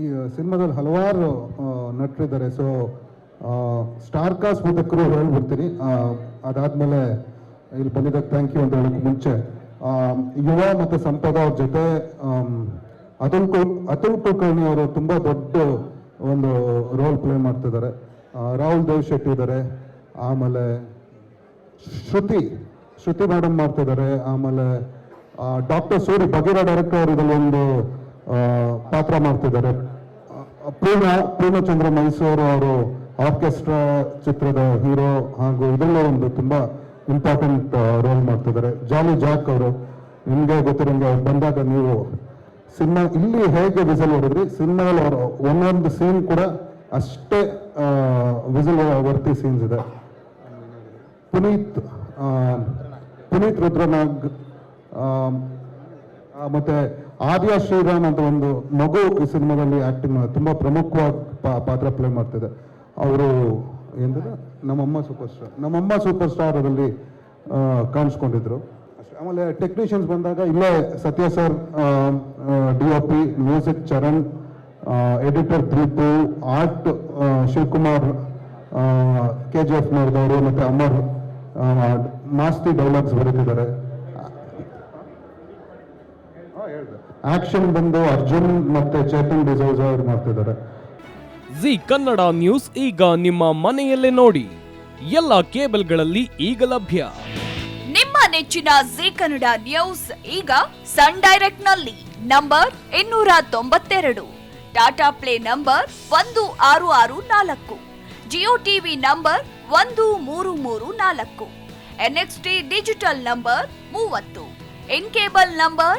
ಈ ಸಿನಿಮಾದಲ್ಲಿ ಹಲವಾರು ನಟರಿದ್ದಾರೆ. ಸೊ ಸ್ಟಾರ್ ಕಾಸ್ಟ್ ಮತ್ತೆ ಕ್ರೂ ಹೇಳ್ಬಿಡ್ತೀನಿ. ಅದಾದಮೇಲೆ ಇಲ್ಲಿ ಬಂದಿದ್ದಕ್ಕೆ ಥ್ಯಾಂಕ್ ಯು ಅಂತ ಹೇಳೋಕೆ ಮುಂಚೆ. ಯುವ ಮತ್ತು ಸಂಪದ ಅವ್ರ ಜೊತೆ ಅತುಲ್ ಕುಲ್ ಅತುಲ್ ಕುಲಕರ್ಣಿ ಅವರು ತುಂಬ ದೊಡ್ಡ ಒಂದು ರೋಲ್ ಪ್ಲೇ ಮಾಡ್ತಿದ್ದಾರೆ. ರಾಹುಲ್ ದೇವ್ ಶೆಟ್ಟಿ ಇದ್ದಾರೆ. ಆಮೇಲೆ ಶ್ರುತಿ ಶ್ರುತಿ ಮೇಡಮ್ ಮಾಡ್ತಿದ್ದಾರೆ. ಆಮೇಲೆ ಡಾಕ್ಟರ್ ಸೂರಿ ಬಗೀರ ಡೈರೆಕ್ಟರ್ ಅವರು ಇದರಲ್ಲಿ ಒಂದು ಪಾತ್ರ ಮಾಡ್ತಿದ್ದಾರೆ. ಪ್ರೇಮ ಪೂರ್ಣ, ಪೂರ್ಣಚಂದ್ರ ಮೈಸೂರು ಅವರು ಆರ್ಕೆಸ್ಟ್ರಾ ಚಿತ್ರದ ಹೀರೋ ಹಾಗೂ ಇದರಲ್ಲೂ ಒಂದು ತುಂಬ ಇಂಪಾರ್ಟೆಂಟ್ ರೋಲ್ ಮಾಡ್ತಿದ್ದಾರೆ. ಜಾಲಿ ಜಾಕ್ ಅವರು, ನಿಮಗೆ ಗೊತ್ತಿರಂಗೆ ಅವ್ರು ಬಂದಾಗ ನೀವು ಸಿನಿಮಾ, ಇಲ್ಲಿ ಹೇಗೆ ವಿಸಲ್ ಹೊಡೆದ್ರಿ ಸಿನಿಮಾದಲ್ಲಿ ಅವರು ಒಂದೊಂದು ಸೀನ್ ಕೂಡ ಅಷ್ಟೇ ವಿಸಲ್ ವರ್ತಿ ಸೀನ್ಸ್ ಇದೆ. ಪುನೀತ್ ಪುನೀತ್ ರುದ್ರನಾಗ್ ಮತ್ತೆ ಆರ್ಯ ಶ್ರೀರಾಮ್ ಅಂತ ಒಂದು ಮಗು ಈ ಸಿನಿಮಾದಲ್ಲಿ ಆಕ್ಟಿಂಗ್ ತುಂಬಾ ಪ್ರಮುಖವಾಗಿ ಪಾತ್ರ ಪ್ಲೇ ಮಾಡ್ತಿದೆ. ಅವರು ಎಂದ್ರೆ ನಮ್ಮಮ್ಮ ಸೂಪರ್ ಸ್ಟಾರ್ ನಮ್ಮಮ್ಮ ಸೂಪರ್ ಸ್ಟಾರ್ ಅದರಲ್ಲಿ ಕಾಣಿಸ್ಕೊಂಡಿದ್ರು. ಆಮೇಲೆ ಟೆಕ್ನಿಷಿಯನ್ಸ್ ಬಂದಾಗ ಇಲ್ಲೇ Satya sir D O P music Charan editor Deepu art Shivakumar K G F ನೋಡಿದವರು ಮತ್ತು ಅಮರ್ ಮಾಸ್ತಿ ಡೈಲಾಗ್ಸ್ ಬರೀತಿದ್ದಾರೆ. ಆಕ್ಷನ್ ಬಂದು ಅರ್ಜುನ್ ಮತ್ತೆ ಚೇತನ್ ಡಿಸೋಜ ಅವ್ರು ಮಾಡ್ತಿದ್ದಾರೆ. ಜಿ ಕನ್ನಡ ನ್ಯೂಸ್ ಈಗ ನಿಮ್ಮ ಮನೆಯಲ್ಲೇ ನೋಡಿ. ಎಲ್ಲ ಕೇಬಲ್ಗಳಲ್ಲಿ ಈಗ ಲಭ್ಯ. ನಿಮ್ಮ ನೆಚ್ಚಿನ ಜಿ ಕನ್ನಡ ನ್ಯೂಸ್ ಈಗ ಸನ್ ಡೈರೆಕ್ಟ್ನಲ್ಲಿ ನಂಬರ್ ಇನ್ನೂರ ತೊಂಬತ್ತೆರಡು. ಟಾಟಾ ಪ್ಲೇ ನಂಬರ್ ಒಂದು ಆರು ಆರು ನಾಲ್ಕು. ಜಿಯೋ ಟಿವಿ ನಂಬರ್ ಒಂದು ಮೂರು ಮೂರು ನಾಲ್ಕು. ಎನ್ಎಕ್ಸ್ಟಿ ಡಿಜಿಟಲ್ ನಂಬರ್ ಮೂವತ್ತು. In cable number